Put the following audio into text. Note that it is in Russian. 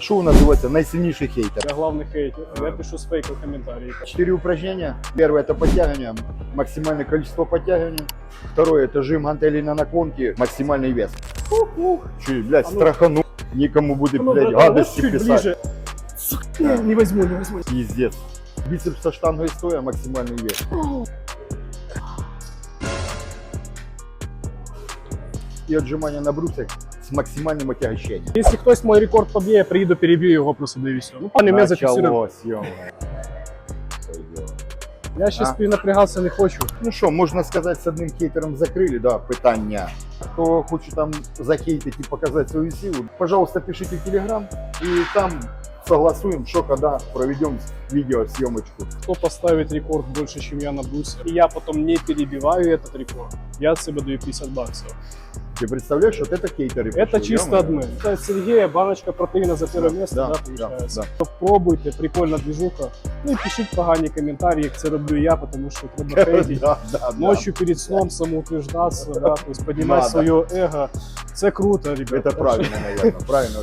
Що називається найсильніший хейтер? Я главный хейтер. Я пишу с фейков комментарии. Четыре упражнения. Первое это подтягивание, максимальное количество подтягиваний. Второе это жим гантелей на наклонке, максимальный вес. Че, блядь, А ну- страхану. Никому будет, Ну, блядь, гадости чуть писать. ближе. Не, не возьму, не возьму. Пиздец. Бицепс со штангой стоя, максимальный вес. И отжимания на брусьях с максимальным отягощением. Если хтось мой рекорд побьє, я приїду, переб'ю його просто до і все. Ну, пане, мене зафіксуємо. Началось, ё Я щас А? перенапрягатися не хочу. Ну що, можна сказати, з одним хейтером закрили, да, питання. Хто хоче там захейтити і показати свою силу, пожалуйста, пишите в Телеграм і там согласуем, що коли проведем відеосйомочку. Кто поставит рекорд больше, чем я на брусе, и я потом не перебиваю этот рекорд, я от себя даю 50 баксов. Ти представляєш, що це хейтери? Это пішли, чисто ё-моё. адмен. Это Сергея, баночка протеина за первое Да, место, да, да, да, получается. да. Пробуйте, прикольна движуха. Ну і пишіть погані коментарі, як це роблю я, тому що треба хейтити. Да, да, да. Ночью перед сном самоутверждаться, да, то есть поднимать Надо. свое эго. Це круто, ребята. Это правильно, наверное, правильно.